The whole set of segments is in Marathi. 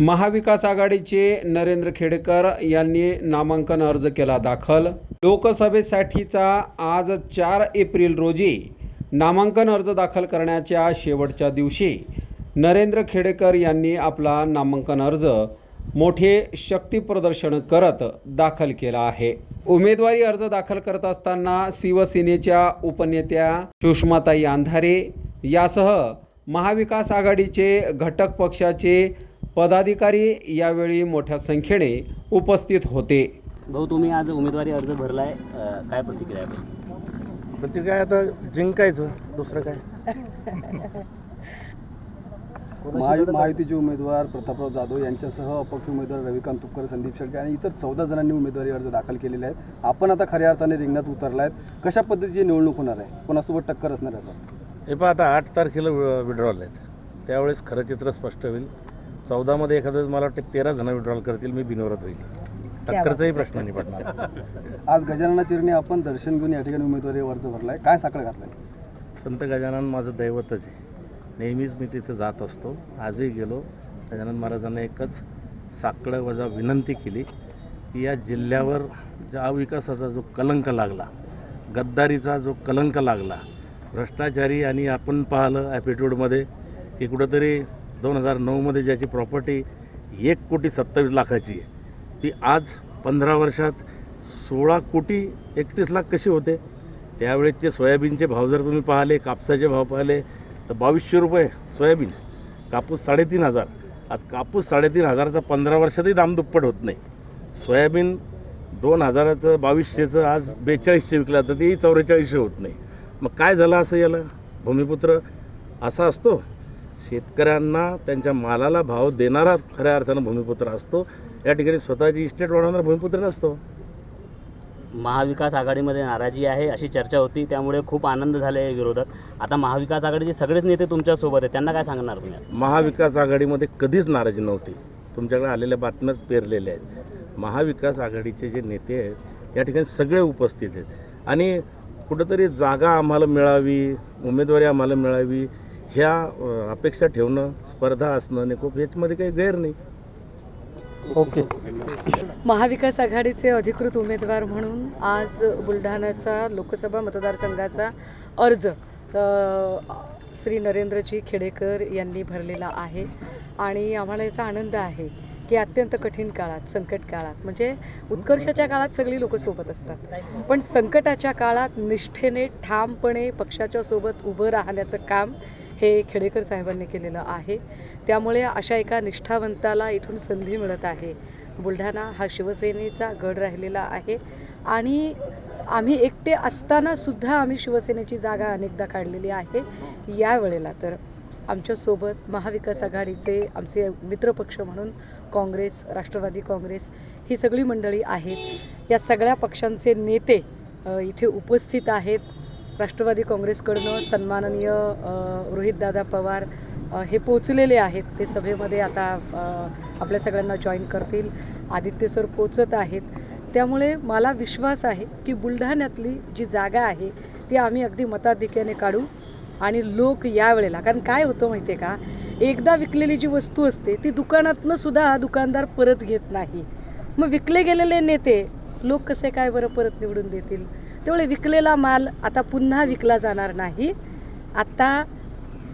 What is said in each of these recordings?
महाविकास आघाडीचे नरेंद्र खेडेकर यांनी नामांकन अर्ज केला दाखल. लोकसभेसाठीचा आज चार एप्रिल रोजी नामांकन अर्ज दाखल करण्याच्या शेवटच्या दिवशी नरेंद्र खेडेकर यांनी आपला नामांकन अर्ज मोठे शक्तीप्रदर्शन करत दाखल केला आहे. उमेदवारी अर्ज दाखल करत असताना शिवसेनेच्या उपनेत्या सुषमाताई अंधारे यासह महाविकास आघाडीचे घटक पक्षाचे पदाधिकारी यावेळी मोठ्या संख्येने उपस्थित होते. भाऊ तुम्ही आज उमेदवारी अर्ज भरलाय अ, काय प्रतिक्रिया आहे? पण ते काय आता जिंकायचं दुसरं काय? महायु महायुतीचे उमेदवार प्रतापराव जाधव यांच्यासह अपक्ष उमेदवार रविकांत तुपकर संदीप शेळके आणि इतर चौदा जणांनी उमेदवारी अर्ज दाखल केलेले आहेत. आपण आता खऱ्या अर्थाने रिंगणात उतरला आहेत कशा पद्धतीची निवडणूक होणार आहे? कोणासोबत टक्कर असणार आहे हे पहा आता आठ तारखेला विड्रॉल आहेत त्यावेळेस खरं चित्र स्पष्ट होईल. चौदामध्ये एखादं मला वाटतं तेरा जण विड्रॉल करतील मी बिनवरत होईल टक्करचाही प्रश्न नाही पडणार. आज गजानना चिरणे आपण दर्शन घेऊन या ठिकाणी उमेदवारी अर्ज भरला आहे काय साखळ घातलाय? संत गजानन माझं दैवतच आहे. नेहमीच मी तिथे जात असतो. आजही गेलो. गजानन महाराजांना एकच साकडं वजा विनंती केली की या जिल्ह्यावर ज्या अविकासाचा जो कलंक लागला गद्दारीचा जो कलंक लागला भ्रष्टाचारी आणि आपण पाहिलं ॲपिट्यूडमध्ये की कुठंतरी दोन हजार नऊमध्ये ज्याची प्रॉपर्टी एक कोटी सत्तावीस लाखाची आहे. ती आज पंधरा वर्षात सोळा कोटी एकतीस लाख कशी होते? त्यावेळेसचे सोयाबीनचे भाव जर तुम्ही पाहिले कापसाचे भाव पाहिले तर बावीसशे रुपये सोयाबीन कापूस साडेतीन हजार. आज कापूस साडेतीन हजाराचा पंधरा वर्षातही दाम दुप्पट होत नाही. सोयाबीन दोन हजाराचं बावीसशेचं आज बेचाळीसशे विकला तर तेही चौवेचाळीसशे होत नाही. मग काय झालं असं याला? भूमिपुत्र असा असतो. शेतकऱ्यांना त्यांच्या मालाला भाव देणारा खऱ्या अर्थानं भूमिपुत्र असतो. या ठिकाणी स्वतःची इस्टेट वाढवणारा भूमिपुत्र नसतो. महाविकास आघाडीमध्ये नाराजी आहे अशी चर्चा होती त्यामुळे खूप आनंद झाले आहे विरोधात. आता महाविकास आघाडीचे सगळेच नेते तुमच्यासोबत आहेत त्यांना काय सांगणार तुम्ही? महाविकास आघाडीमध्ये कधीच नाराजी नव्हती. तुमच्याकडे आलेल्या बातम्याच पेरलेल्या आहेत. महाविकास आघाडीचे जे नेते आहेत या ठिकाणी सगळे उपस्थित आहेत. आणि कुठंतरी जागा आम्हाला मिळावी उमेदवारी आम्हाला मिळावी ह्या अपेक्षा ठेवणं स्पर्धा असणं निकोप ह्याच्यामध्ये काही गैर नाही. ओके. महाविकास आघाडीचे अधिकृत उमेदवार म्हणून आज बुलढाण्याचा लोकसभा मतदारसंघाचा अर्ज श्री नरेंद्रजी खेडेकर यांनी भरलेला आहे. आणि आम्हाला याचा आनंद आहे की अत्यंत कठीण काळात संकट काळात म्हणजे उत्कर्षाच्या काळात सगळी लोक सोबत असतात. पण संकटाच्या काळात निष्ठेने ठामपणे पक्षाच्या सोबत उभं राहण्याचं काम हे खेडेकर साहेबांनी केलेलं आहे. त्यामुळे अशा एका निष्ठावंताला इथून संधी मिळत आहे. बुलढाणा हा शिवसेनेचा गड राहिलेला आहे आणि आम्ही एकटे असताना सुद्धा आम्ही शिवसेनेची जागा अनेकदा काढलेली आहे. यावेळेला तर आमच्यासोबत महाविकास आघाडीचे आमचे मित्रपक्ष म्हणून काँग्रेस राष्ट्रवादी काँग्रेस ही सगळी मंडळी आहेत. या सगळ्या पक्षांचे नेते इथे उपस्थित आहेत. राष्ट्रवादी काँग्रेसकडनं सन्माननीय रोहितदादा पवार हे पोचलेले आहेत. ते सभेमध्ये आता आपल्या सगळ्यांना जॉईन करतील. आदित्य सर पोचत आहेत. त्यामुळे मला विश्वास आहे की बुलढाण्यातली जी जागा आहे ती आम्ही अगदी मताधिक्याने काढू आणि लोक यावेळेला कारण काय होतं माहिती आहे का? एकदा विकलेली जी वस्तू असते ती दुकानातनं सुद्धा दुकानदार परत घेत नाही. मग विकले गेलेले नेते लोक कसे काय बरं परत निवडून देतील? त्यामुळे विकलेला माल आता पुन्हा विकला जाणार नाही. आता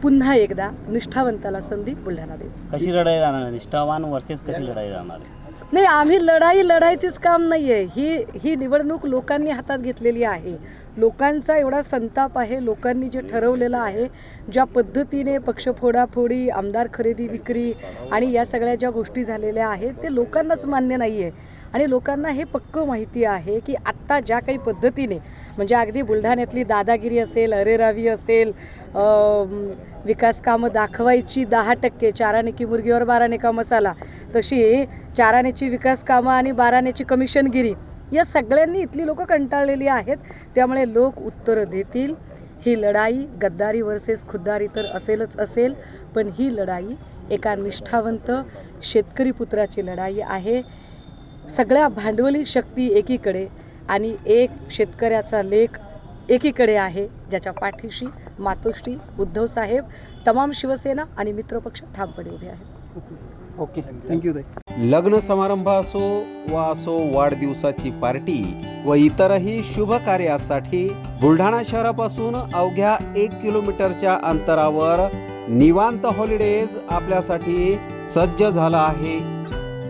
पुन्हा एकदा निष्ठावंताला संधी बुलढाणा देईल कशी लढाई राहणार? आहे? निष्ठावान वर्सेस कशी लढाई राहणार? आहे? नाही आम्ही लढाई लढायचीच काम नाही आहे ही ही निवडणूक लोकांनी हातात घेतलेली आहे. लोकांचा एवढा संताप आहे लोकांनी जे ठरवलेलं आहे ज्या पद्धतीने पक्षफोडाफोडी आमदार खरेदी विक्री आणि या सगळ्या ज्या गोष्टी झालेल्या आहेत ते लोकांनाच मान्य नाही आहे आणि लोकांना हे पक्क माहिती आहे की आत्ता ज्या काही पद्धतीने म्हणजे अगदी बुलढाण्यातली दादागिरी असेल अरेरावी असेल विकास कामं दाखवायची दहा टक्के चाराने की मुर्गीवर बाराने का मसाला तशी चाराण्याची विकास कामं आणि बाराण्याची कमिशनगिरी या सगळ्यांनी इथली लोकं कंटाळलेली आहेत. त्यामुळे लोक उत्तरं देतील. ही लढाई गद्दारी वर्सेस खुद्दारी तर असेलच असेल पण ही लढाई एका निष्ठावंत शेतकरी पुत्राची लढाई आहे. सगळ्या भांडवली शक्ती एकीकडे आणि एक शेतकऱ्याचा लेख एकीकडे आहे ज्याच्या पाठीशी मातोश्री उद्धव साहेब तमाम शिवसेना आणि मित्रपक्ष ठामपणे उभे आहेत. ओके. थँक्यू लग्न समारंभ असो वा असो वाढदिवसाची पार्टी व इतरही शुभ कार्यासाठी बुलढाणा शहरापासून अवघ्या एक किलोमीटरच्या अंतरावर निवांत हॉलिडेज आपल्यासाठी सज्ज झाला आहे.